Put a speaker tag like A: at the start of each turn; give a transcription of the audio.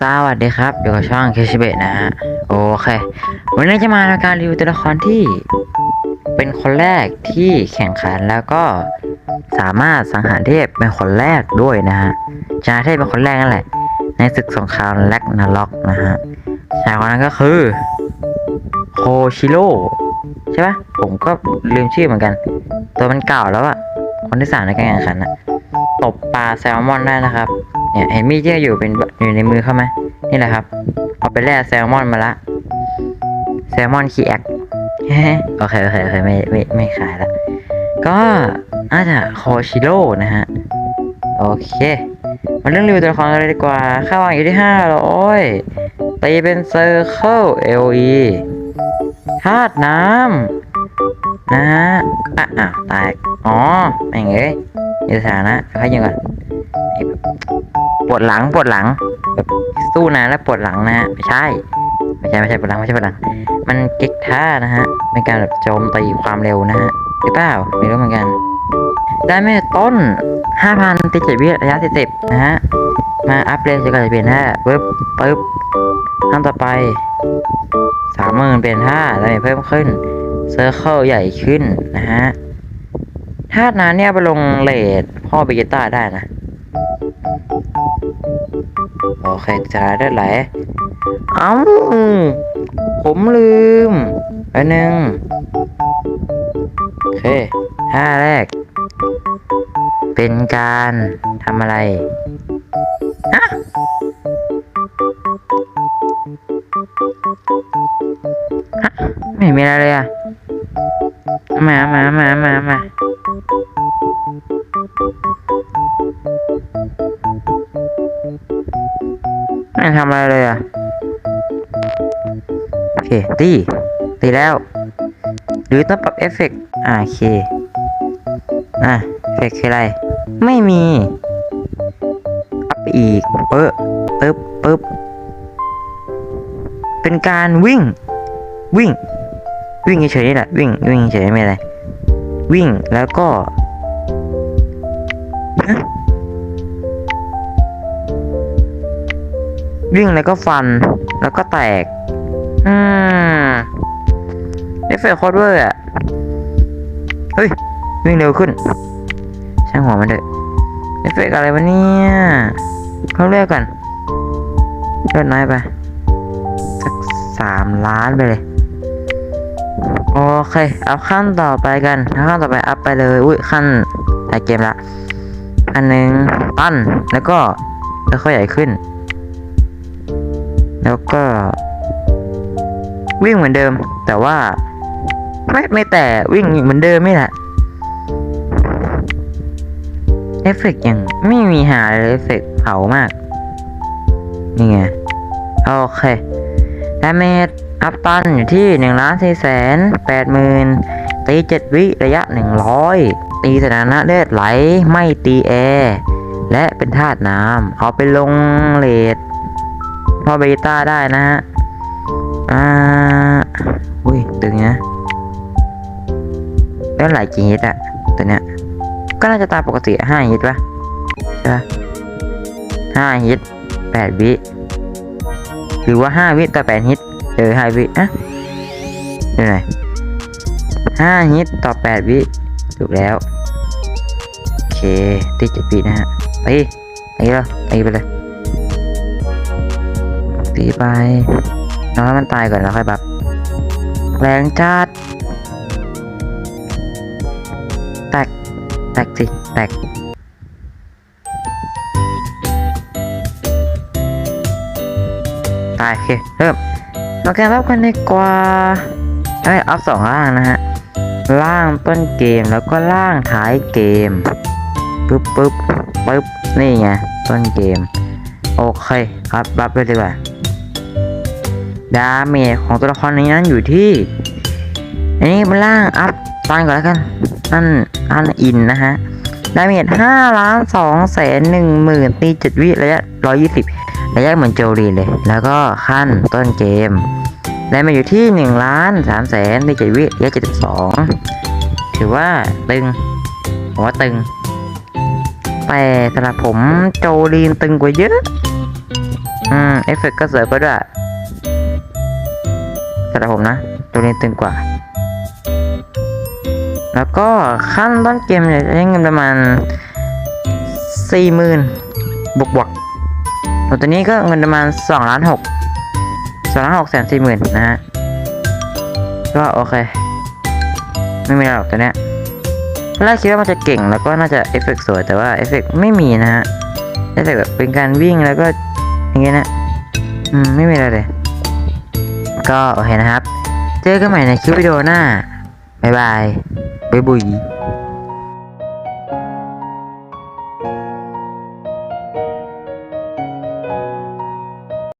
A: สวัสดีครับอยู่กับช่องเคชิเบะนะฮะโอเค วันนี้จะมาในการรีวิวตัวละครที่เป็นคนแรกที่แข่งขันแล้วก็สามารถสังหารเทพเป็นคนแรกด้วยนะฮะชนะเทพเป็นคนแรกนั่นแหละ ในศึกสงครามแลกนาล็อกนะฮะชายคนนั้นก็คือโคชิโร่ใช่ปะผมก็ลืมชื่อเหมือนกัน ตัวมันเก่าแล้วอะคนที่สามในการแข่งขันอะตบปลาแซลมอนได้นะครับ เนี่ยเห็นมีดที่อยู่เป็นอยู่ในมือเข้าไหมนี่แหละครับ เอาไปแล่แซลมอนมาละแซลมอนคีแอคโอเคโอเคโอเคไม่ไม่ไม่ขายละก็น่าจะโคชิโร่นะฮะ โอเคมาเรื่องรีวิวตัวละครกันเลยดีกว่า ค่าวางอยู่ที่ห้าร้อยตีเป็นเซอร์เคิลเอลีธาตุน้ำนะฮะอะอะตายอ๋อแม่งเอ้ยมีสถานะค่อยยิงก่อน ปวดหลังปวดหลังแบบสู้นานแล้วปวดหลังนะฮะไม่ใช่ ไม่ใช่ไม่ใช่ปวดหลังไม่ใช่ปวดหลัง มันเก๊กท่านะฮะเป็นการแบบโจมตีความเร็วนะฮะหรือเปล่าไม่รู้เหมือนกัน ได้ไม่ต้น5,000ตีเจ็ดวิระยะ40นะฮะมาอัพเลนจะกลายเป็น5ปึ๊บปึ๊บขั้นต่อไป30,000เป็น5แล้วเพิ่มขึ้นเซอร์เคิลใหญ่ขึ้นนะฮะธาตุน้ำเนี่ยไปลงเลดพ่อเบจิต้าได้นะ โอเคจะได้ไหลเอ้าผมลืมอันหนึ่งโอเคห้าแรก เป็นการทำอะไรฮะฮะไม่มีอะไรเลยอะมามามามามา ไม่ทำอะไรเลยอะ โอเค ตี ตีแล้ว หรือต้องปรับเอฟเฟกต์อ่าโอเค อะเอฟเฟกต์คืออะไร ไม่มีปรับไปอีกเปึ๊บปึ๊บปึ๊บเป็นการวิ่ง วิ่ง วิ่งเฉยๆนี่แหละ วิ่ง วิ่งเฉยๆไม่อะไร วิ่งแล้วก็ ฮะวิ่งแล้วก็ฟัน แล้วก็แตก อืมเอฟเฟกต์โคตรเวอร์อะ เฮ้ย วิ่งเร็วขึ้น ช่างหัวมันเถอะเอฟเฟกต์อะไรวะเนี่ยเขาเรียกกันเลือดน้อยไป สักสามล้านไปเลย โอเค เอาขั้นต่อไปกันขั้นต่อไปอัพไปเลย อุ้ยขั้นถ่ายเกมละ อันหนึ่งปั้นแล้วก็แล้วค่อยใหญ่ขึ้น แล้วก็วิ่งเหมือนเดิม แต่ว่าไม่ไม่แต่วิ่งเหมือนเดิมไม่แหละเอฟเฟกต์ยังไม่มีหาเลยเอฟเฟกต์เผามาก นี่ไง โอเคดาเมจอัพตันอยู่ที่หนึ่งล้านสี่แสนแปดหมื่นตีเจ็ดวิระยะหนึ่งร้อย ตีสถานะเลือดไหลไม่ตีแอร์และเป็นธาตุน้ำเอาไปลงเลดพอเบต้าได้นะฮะอ่าอุ้ยตึงนะแล้วหลกี่ฮิตอะตัวเนี้ยก็น่าจะตามปกติห้าฮิตปะใช่ปะห้าฮิตแปดวิหรือว่าห้าวิต่อแปดฮิตเออห้าวิอะดูหน่ห้าฮิตต่อแปดวิถูกแล้ว คตีเจ็ดวินะฮะตีตีแล้วตีไปเลยตีไปเอาให้มันตายก่อนแล้วค่อยบับแรงจัดแตกแตกสิแตกตายโอเคเริ่มเราแกนรับกันดีกว่าเอ้ยอัพสองล่างนะฮะล่างต้นเกมแล้วก็ล่างท้ายเกม ปึ๊บปึ๊บปึ๊บนี่ไงต้นเกม โอเคครับรับไปดีกว่าดาเมจของตัวละครนี้นั้นอยู่ที่ อันนี้เป็นล่างอัพตันก่อนแล้วกันนั่นอันอินนะฮะดาเมจห้าล้านสองแสนหนึ่งหมื่นตีเจ็ดวิระยะร้อยยี่สิบระยะเหมือนโจลีเลย แล้วก็ขั้นต้นเกมได้มาอยู่ที่หนึ่งล้านสามแสนตีเจ็ดวิระยะเจ็ดสิบสองถือว่าตึงผมว่าตึง แต่สำหรับผมโจลีนตึงกว่าเยอะ อืม เอฟเฟกต์ก็สวยกว่าด้วยสำหรับผมนะตัวนี้ตึงกว่า แล้วก็ขั้นต้นเกมเนี่ยจะใช้เงินประมาณสี่หมื่นบวกบวกๆส่วนตัวนี้ก็เงินประมาณสองล้านหกสองล้านหกแสนสี่หมื่นนะฮะ ก็โอเค ไม่มีอะไรหรอกตัวเนี้ย แรกคิดว่ามันจะเก่งแล้วก็น่าจะเอฟเฟกต์สวยแต่ว่าเอฟเฟกต์ไม่มีนะฮะเอฟเฟกต์แบบเป็นการวิ่งแล้วก็อย่างเงี้ยนะอืมไม่มีอะไรเลย ก็โอเคนะครับ เจอกันใหม่ในคลิปวิดีโอหน้าบ๊ายบายบ๊ายบุย